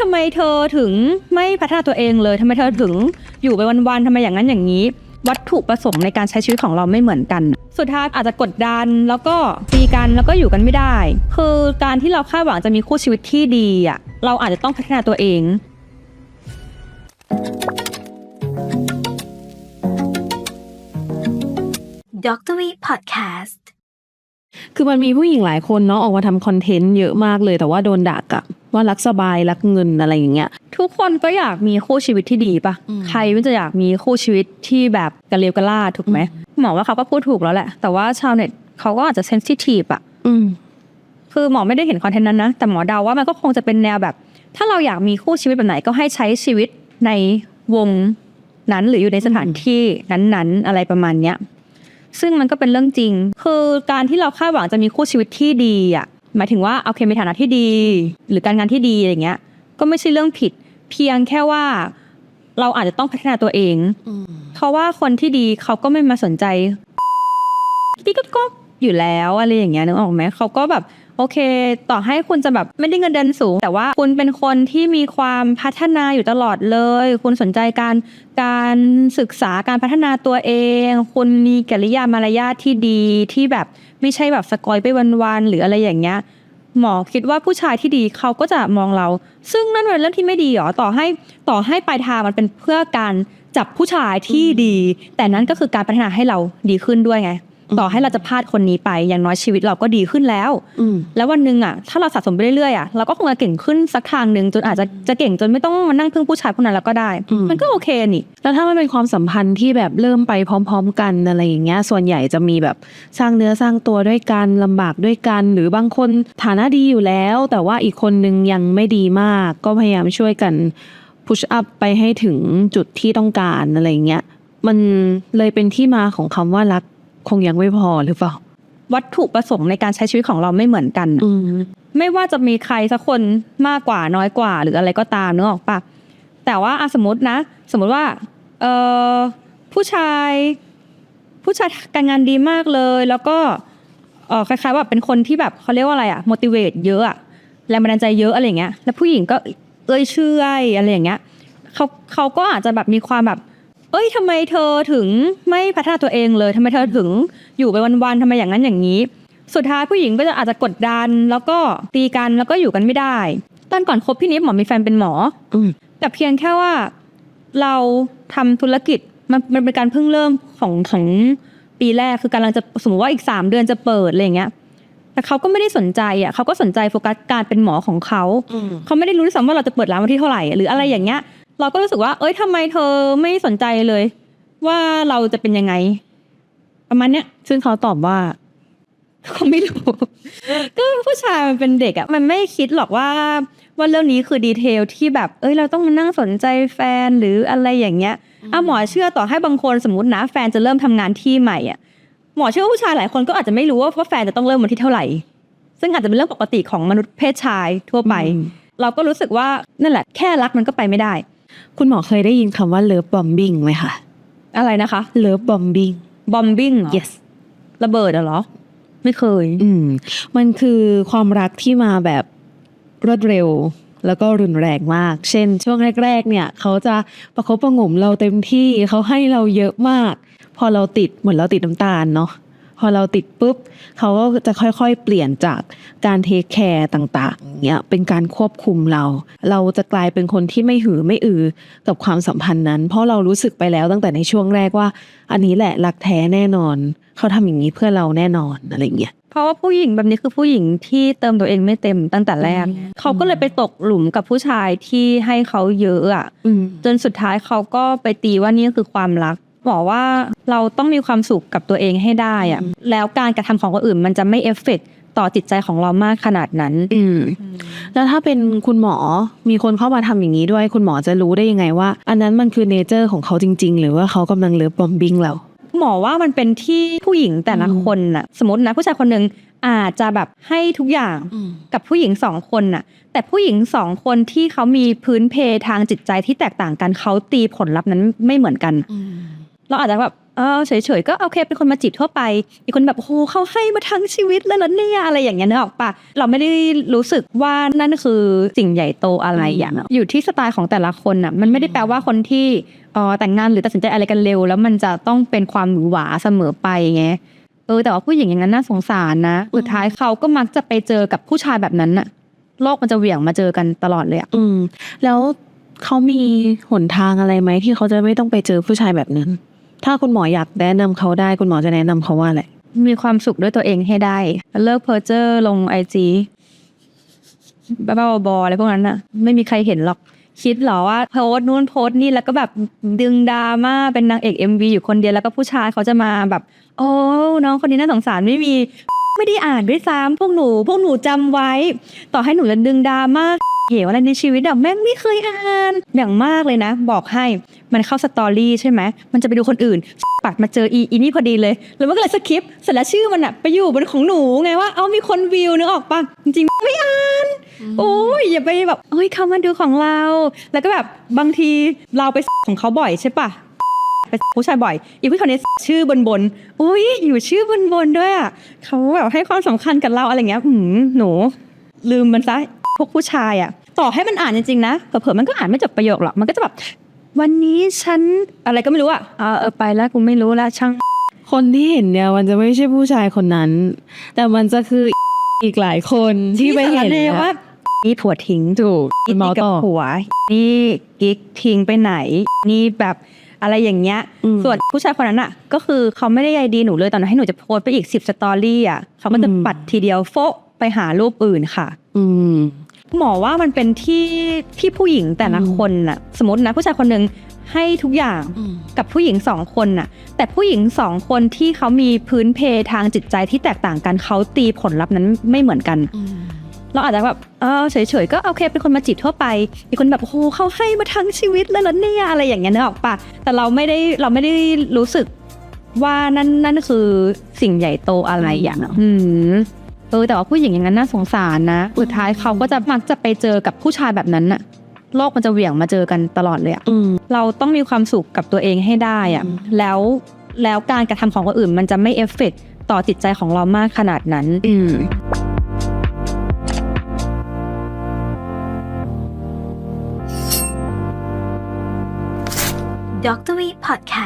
ทำไมเธอถึงไม่พัฒนาตัวเองเลยทำไมเธอถึงอยู่ไปวันๆทำไมอย่างนั้นอย่างนี้ วัตถุประสงค์ในการใช้ชีวิตของเราไม่เหมือนกัน สุดท้ายอาจจะกดดันแล้วก็ตีกันแล้วก็อยู่กันไม่ได้ คือการที่เราคาดหวังจะมีคู่ชีวิตที่ดีอะเราอาจจะต้องพัฒนาตัวเองด็อกเตอรวีพอดแคสต์ คือมันมีผู้หญิงหลายคนเนาะออกมาทำคอนเทนต์เยอะมากเลย แต่ว่าโดนด่ากลับว่ารักสบายรักเงินอะไรอย่างเงี้ย ทุกคนก็อยากมีคู่ชีวิตที่ดีปะอืมใครไม่จะอยากมีคู่ชีวิตที่แบบกระเลวกระลาดถูกไหมหมอว่าเขาก็พูดถูกแล้วแหละ แต่ว่าชาวเน็ตเขาก็อาจจะเซนซิทีฟอะอืมคือหมอไม่ได้เห็นคอนเทนต์นั้นนะแต่หมอเดาว่ามันก็คงจะเป็นแนวแบบ ถ้าเราอยากมีคู่ชีวิตแบบไหนก็ให้ใช้ชีวิตในวงนั้นหรืออยู่ในสถานที่นั้นๆ อะไรประมาณเนี้ย ซึ่งมันก็เป็นเรื่องจริง คือการที่เราคาดหวังจะมีคู่ชีวิตที่ดีอะหมายถึงว่าโอเคมีฐานะที่ดี หรือการงานที่ดีอะไรเงี้ย ก็ไม่ใช่เรื่องผิด เพียงแค่ว่าเราอาจจะต้องพัฒนาตัวเองเพราะว่าคนที่ดีเขาก็ไม่มาสนใจพี่ก็ก็ อยู่แล้วอะไรอย่างเงี้ยนึกออกไหมเขาก็แบบโอเค ต่อให้คุณจะแบบไม่ได้เงินเดือนสูง แต่ว่าคุณเป็นคนที่มีความพัฒนาอยู่ตลอดเลย คุณสนใจการการศึกษาการพัฒนาตัวเอง คุณมีกิริยามารยาทที่ดีที่แบบไม่ใช่แบบสกอยไปวันๆหรืออะไรอย่างเงี้ยหมอคิดว่าผู้ชายที่ดีเขาก็จะมองเรา ซึ่งนั่นเป็นเรื่องที่ไม่ดีหรอต่อให้ต่อให้ปลายทางมันเป็นเพื่อการจับผู้ชายที่ดี แต่นั้นก็คือการพัฒนาให้เราดีขึ้นด้วยไง ต่อให้เราจะพลาดคนนี้ไปอย่างน้อยชีวิตเราก็ดีขึ้นแล้วอืมแล้ววันหนึ่งอะถ้าเราสะสมไปเรื่อยๆอะเราก็คงจะเก่งขึ้นสักทางหนึ่งจนอาจจะจะเก่งจนไม่ต้องมานั่งพึ่งผู้ชายพวกนั้นแล้วก็ได้อืมมันก็โอเคนี่ แล้วถ้ามันเป็นความสัมพันธ์ที่แบบเริ่มไปพร้อม ๆ กันอะไรอย่างเงี้ย ส่วนใหญ่จะมีแบบสร้างเนื้อสร้างตัวด้วยกันลำบากด้วยกัน หรือบางคนฐานะดีอยู่แล้ว แต่ว่าอีกคนนึงยังไม่ดีมาก ก็พยายามช่วยกันพุชอัพไปให้ถึงจุดที่ต้องการอะไรอย่างเงี้ยมันเลยเป็นที่มาของคำว่ารัก คงยังไม่พอหรือเปล่า วัตถุประสงค์ในการใช้ชีวิตของเราไม่เหมือนกันอะอืมไม่ว่าจะมีใครสักคนมากกว่าน้อยกว่า หรืออะไรก็ตามนึกออกปะแต่ว่าอะสมมตินะ สมมติว่า เออผู้ชาย ผู้ชายการงานดีมากเลย แล้วก็เออคล้ายๆว่าเป็นคนที่แบบเขาเรียกว่าอะไรอะ motivate เยอะอะแรงบันดาลใจเยอะอะไรอย่างเงี้ย แล้วผู้หญิงก็เอ้ยเชื่อยอะไรอย่างเงี้ยเขาเขาก็อาจจะแบบมีความแบบ เอ้ยทำไมเธอถึงไม่พัฒนาตัวเองเลยทำไมเธอถึงอยู่ไปวันๆทำไมอย่างนั้นอย่างนี้ สุดท้ายผู้หญิงก็จะอาจจะกดดัน แล้วก็ตีกันแล้วก็อยู่กันไม่ได้ ตอนก่อนคบพี่นิดหมอมีแฟนเป็นหมออืมแต่เพียงแค่ว่าเราทำธุรกิจมันมันเป็นการเพิ่งเริ่มของของปีแรกคือกำลังจะสมมติว่าอีกสามเดือนจะเปิดอะไรอย่างเงี้ยแต่เขาก็ไม่ได้สนใจอะเขาก็สนใจโฟกัสการเป็นหมอของเขาอืมเขาไม่ได้รู้ด้วยซ้ำว่าเราจะเปิดร้านวันที่เท่าไหร่หรืออะไรอย่างเงี้ย เราก็รู้สึกว่า เอ้ยทำไมเธอไม่สนใจเลย ว่าเราจะเป็นยังไง ประมาณเนี้ยซึ่งเขาตอบว่าเขาไม่รู้ ก็ผู้ชายมันเป็นเด็กอะมันไม่คิดหรอกว่าว่าเรื่องนี้คือดีเทลที่แบบ เอ้ยเราต้องมานั่งสนใจแฟนหรืออะไรอย่างเงี้ยอะหมอเชื่อต่อให้บางคนสมมตินะ แฟนจะเริ่มทำงานที่ใหม่อะหมอเชื่อว่าผู้ชายหลายคนก็อาจจะไม่รู้ว่าว่าแฟนจะต้องเริ่มวันที่เท่าไหร่ ซึ่งอาจจะเป็นเรื่องปกติของมนุษย์เพศชายทั่วไปอืมเราก็รู้สึกว่านั่นแหละแค่รักมันก็ไปไม่ได้ คุณหมอเคยได้ยินคำว่าเลิฟบอมบิ g ไหมคะอะไรนะคะเลิฟบอมบิ g บอมบิ้ง yes ระเบิดอะเหรอ ไม่เคย อืม มันคือความรักที่มาแบบรวดเร็ว แล้วก็รุนแรงมาก เช่น ช่วงแรก ๆ เนี่ย เขาจะประคบประหงมเราเต็มที่เขาให้เราเยอะมาก พอเราติดเหมือนเราติดน้ำตาลเนาะ พอเราติดปุ๊บเขาก็จะค่อยๆ เปลี่ยนจากการเทคแคร์ต่างๆเนี่ยเป็นการควบคุมเรา เราจะกลายเป็นคนที่ไม่หือไม่อือกับความสัมพันธ์นั้น เพราะเรารู้สึกไปแล้วตั้งแต่ในช่วงแรกว่า อันนี้แหละรักแท้แน่นอน เขาทำอย่างนี้เพื่อเราแน่นอนอะไรอย่างเงี้ยเพราะว่าผู้หญิงแบบนี้คือผู้หญิงที่เติมตัวเองไม่เต็มตั้งแต่แรกอืมเขาก็เลยไปตกหลุมกับผู้ชายที่ให้เขาเยอะอะอืมจนสุดท้ายเขาก็ไปตีว่านี่คือความรัก บอกว่าเราต้องมีความสุขกับตัวเองให้ได้อะแล้วการกระทำของคนอื่นมันจะไม่เอฟเฟกต์ต่อจิตใจของเรามากขนาดนั้น อืมแล้วถ้าเป็นคุณหมอมีคนเข้ามาทำอย่างนี้ด้วย คุณหมอจะรู้ได้ยังไงว่า อันนั้นมันคือเนเจอร์ของเขาจริง ๆ หรือว่าเขากำลังเลิฟบอมบิ g เราหมอว่ามันเป็นที่ผู้หญิงแต่ละอืมคนน่ะ สมมตินะผู้ชายคนหนึ่งอาจจะแบบให้ทุกอย่างกับผู้หญิงสองคนน่ะ แต่ผู้หญิงสองคนที่เขามีพื้นเพทางจิตใจที่แตกต่างกันเขาตีผลลัพธ์นั้นไม่เหมือนกันอืม เราอาจจะแบบเออเฉยๆก็โอเคเป็นคนมาจีบทั่วไปอีกคนแบบโอ้โหเขาให้มาทั้งชีวิตเลยเหรอเนี่ยอะไรอย่างเงี้ยนึกออกปะเราไม่ได้รู้สึกว่านั่นคือสิ่งใหญ่โตอะไรอย่างเงี้ยอยู่ที่สไตล์ของแต่ละคนอะมันไม่ได้แปลว่าคนที่เออแต่งงานหรือตัดสินใจอะไรกันเร็ว แล้วมันจะต้องเป็นความหวือหวาเสมอไปไงเออแต่ว่าผู้หญิงอย่างนั้นน่าสงสารนะสุดท้ายเขาก็มักจะไปเจอกับผู้ชายแบบนั้นน่ะ โลกมันจะเหวี่ยงมาเจอกันตลอดเลยอะอืม แล้วเขามีหนทางอะไรไหมที่เขาจะไม่ต้องไปเจอผู้ชายแบบนั้น ถ้าคุณหมออยากแนะนำเขาได้คุณหมอจะแนะนำเขาว่าอะไรมีความสุขด้วยตัวเองให้ได้ เลิกเพอเจอร์ลงไอจีบ้าบอๆอะไรพวกนั้นน่ะไม่มีใครเห็นหรอกคิดหรอว่าโพสต์นู่นโพสต์นี่แล้วก็แบบดึงดราม่าเป็นนางเอก MV อยู่คนเดียวแล้วก็ผู้ชายเขาจะมาแบบ โอ้น้องคนนี้น่าสงสารไม่มี ไม่ได้อ่านด้วยซ้ำพวกหนู พวกหนูจำไว้ ต่อให้หนูจะดึงดราม่าเหวอะไรในชีวิตอะแม่งไม่เคยอ่านอย่างมากเลยนะ บอกให้มันเข้าสตอรี่ใช่ไหมมันจะไปดูคนอื่นปัดมาเจออีอีนี่พอดีเลยแล้วมันก็เลยสคิปเสร็จแล้วชื่อมันอะไปอยู่บนของหนูไงว่าเอามีคนวิวนึกออกปะจริงๆไม่อ่านโอ้ยอย่าไปแบบเฮ้ยเขามาดูของเรา แล้วก็แบบบางทีเราไปของเขาบ่อยใช่ปะ ไปผู้ชายบ่อย อีกผู้คนนี้ชื่อบนบนๆอุ้ยอยู่ชื่อบนบนๆด้วยอะเขาแบบให้ความสำคัญกับเราอะไรเงี้ยหืมหนูลืมมันซะพวกผู้ชายอะ ต่อให้มันอ่านจริงๆนะเผลอๆมันก็อ่านไม่จบประโยคหรอกมันก็จะแบบวันนี้ฉันอะไรก็ไม่รู้อะอ่าเออไปแล้วกูไม่รู้แล้วช่าง คนที่เห็นเนี่ยมันจะไม่ใช่ผู้ชายคนนั้น แต่มันจะคืออีกหลายคนที่ไปเห็นเลยนะว่านี่ผัวทิ้งถูกคุนี่ณหมอกับต่อผัวนี่กิ๊กทิ้งไปไหน นี่แบบ อะไรอย่างเงี้ยอืมส่วนผู้ชายคนนั้นอะ ก็คือเขาไม่ได้ใยดีหนูเลยตอนนั้นให้หนูจะโพสต์ไปอีกสิบสตอรี่อะเขาก็จะอืมปัดทีเดียวโฟะไปหารูปอื่นค่ะ อืมหมอว่ามันเป็นที่ที่ผู้หญิงแต่ละอืมคนน่ะ สมมตินะผู้ชายคนหนึ่งให้ทุกอย่างกับผู้หญิงสองคนน่ะ แต่ผู้หญิงสองคนที่เขามีพื้นเพทางจิตใจที่แตกต่างกันเขาตีผลลัพธ์นั้นไม่เหมือนกัน เราอาจจะแบบเออเฉยๆก็โอเคเป็นคนมาจีบทั่วไปอีกคนแบบโอ้โหเขาให้มาทั้งชีวิตเลยเหรอเนี่ยอะไรอย่างเงี้ยนึกออกปะแต่เราไม่ได้เราไม่ได้รู้สึกว่านั่นนั่นคือสิ่งใหญ่โตอะไรอย่างนั้นอืมเออแต่ว่าผู้หญิงอย่างนั้นน่าสงสารนะสุดท้ายเขาก็จะมักจะไปเจอกับผู้ชายแบบนั้นน่ะโลกมันจะเหวี่ยงมาเจอกันตลอดเลยอะอืมเราต้องมีความสุขกับตัวเองให้ได้อะอืมแล้วแล้วการกระทำของคนอื่นมันจะไม่เอฟเฟกต์ต่อจิตใจของเรามากขนาดนั้น อื Dr. V Podcast